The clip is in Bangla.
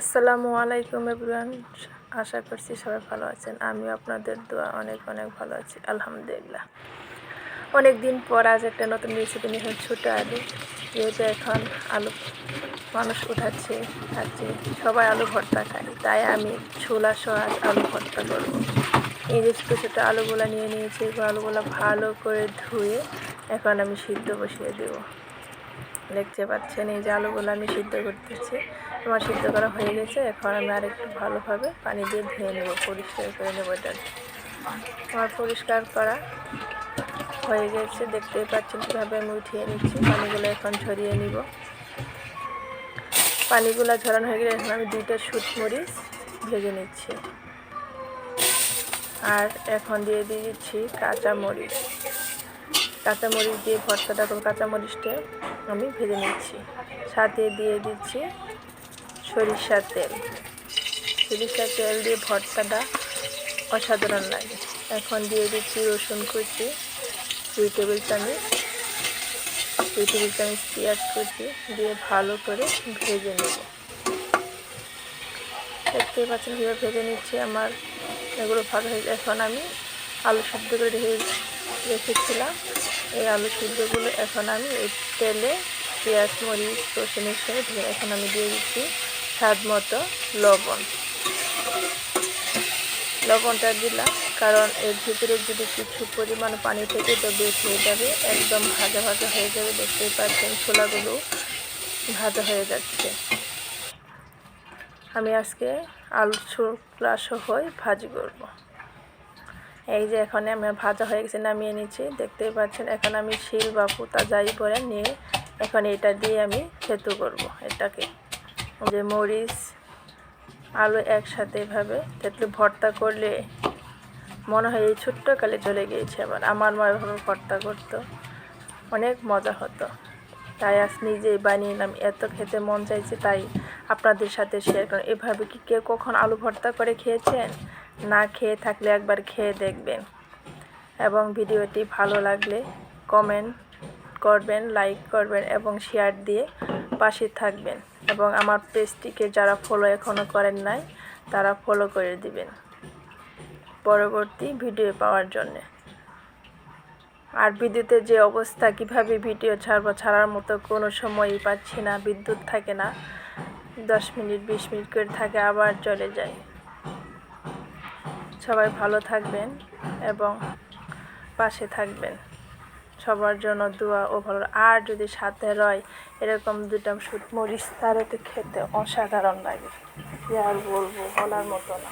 আসসালামু আলাইকুম এভরিওয়ান, আশা করছি সবাই ভালো আছেন। আমিও আপনাদের দোয়া অনেক অনেক ভালো আছি, আলহামদুলিল্লাহ। অনেক দিন পর আজ একটা নতুন রেসিপি নিয়ে ছোটো আলু। যেহেতু এখন আলু মানুষ উঠাচ্ছে, খাচ্ছে, সবাই আলু ভর্তা খায়। তাই আমি ছোলা আজ আলু ভর্তা করব। এই যে ছোটো ছোটো আলুগুলো নিয়ে নিয়েছি আলুগুলো ভালো করে ধুয়ে এখন আমি সিদ্ধ বসিয়ে দেবো। দেখতে পাচ্ছেন, এই যে আলুগুলো আমি সিদ্ধ করতেছি। আমার সিদ্ধ করা হয়ে গেছে, এখন আমি আরেকটু ভালোভাবে পানি দিয়ে ধুয়ে নেব, পরিষ্কার করে নেব এটা। আমার পরিষ্কার করা হয়ে গেছে, দেখতেই পাচ্ছেন কীভাবে আমি উঠিয়ে নিচ্ছি। পানিগুলো এখন ঝরিয়ে নিব। পানিগুলো ঝরানো হয়ে গেলে এখন আমি দুইটা শুট মরিচ ভেজে নিচ্ছি। আর এখন দিয়ে দিয়ে দিচ্ছি কাঁচা মরিচ কাঁচামরিচ দিয়ে ভর্তাটা করব কাঁচামরিচটা আমি ভেজে নিচ্ছি। সাথে দিয়ে দিচ্ছি সরিষার তেল। সরিষার তেল দিয়ে ভর্তাটা অসাধারণ লাগে। এখন দিয়ে দিচ্ছি রসুন কুচি, দুই টেবিল চামচ, দুই টেবিল চামচ পেঁয়াজ কুচি দিয়ে ভালো করে ভেজে নেব। দেখতেই পাচ্ছেন কীভাবে ভেজে নিচ্ছি, আমার এগুলো ভালো হয়ে এখন আমি আলু সেদ্ধ করে রেখে রেখেছিলাম। এই আলু সিদ্ধগুলো এখন আমি এই তেলে পেঁয়াজ, মরিচ রসুনের সঙ্গে ধরে এখন আমি দিয়ে দিচ্ছি স্বাদ মতো লবণ। লবণটা দিলাম, কারণ এর ভিতরে যদি কিছু পরিমাণ পানি থেকে তো বেশ হয়ে যাবে, একদম ভাজা ভাজা হয়ে যাবে, দেখতেই পাচ্ছেন ছোলাগুলো ভাজা হয়ে যাচ্ছে। আমি আজকে আলু ছোলা সহই ভাজি করব। এই যে এখানে আমার ভাজা হয়ে গেছে, নামিয়ে নিচ্ছি। দেখতেই পাচ্ছেন, এখন আমি শিল বা পুতা যাই পরে নিয়ে এখন এটা দিয়ে আমি থেতু করব এটাকে। যে মরিচ, আলু একসাথে এভাবে তেঁতুল ভর্তা করলে মনে হয় এই ছোট্ট কালে চলে গিয়েছে আবার। আমার মা এভাবে ভর্তা করতো, অনেক মজা হতো। তাই আজ নিজেই বানিয়ে নিলাম। এত খেতে মন চাইছে, তাই আপনাদের সাথে শেয়ার করুন এভাবে কি কেউ কখন আলু ভর্তা করে খেয়েছেন? না খেয়ে থাকলে একবার খেয়ে দেখবেন। এবং ভিডিওটি ভালো লাগলে কমেন্ট করবেন, লাইক করবেন এবং শেয়ার দিয়ে পাশে থাকবেন। এবং আমার পেজটিকে যারা ফলো এখনও করেন নাই, তারা ফলো করে দিবেন পরবর্তী ভিডিও পাওয়ার জন্যে। আর বিদ্যুতের যে অবস্থা, কীভাবে ভিডিও ছাড়বো ছাড়ার মতো কোনো সময়ই পাচ্ছি না, বিদ্যুৎ থাকে না, দশ মিনিট, বিশ মিনিট করে থাকে, আবার চলে যায়। সবাই ভালো থাকবেন এবং পাশে থাকবেন। সবার জন্য দোয়া ও ভালো। আর যদি সাথে রয়, এরকম দুটা সুট মরিচ তাহলে খেতে অসাধারণ লাগে। কি আর বলব, বলার মতো না।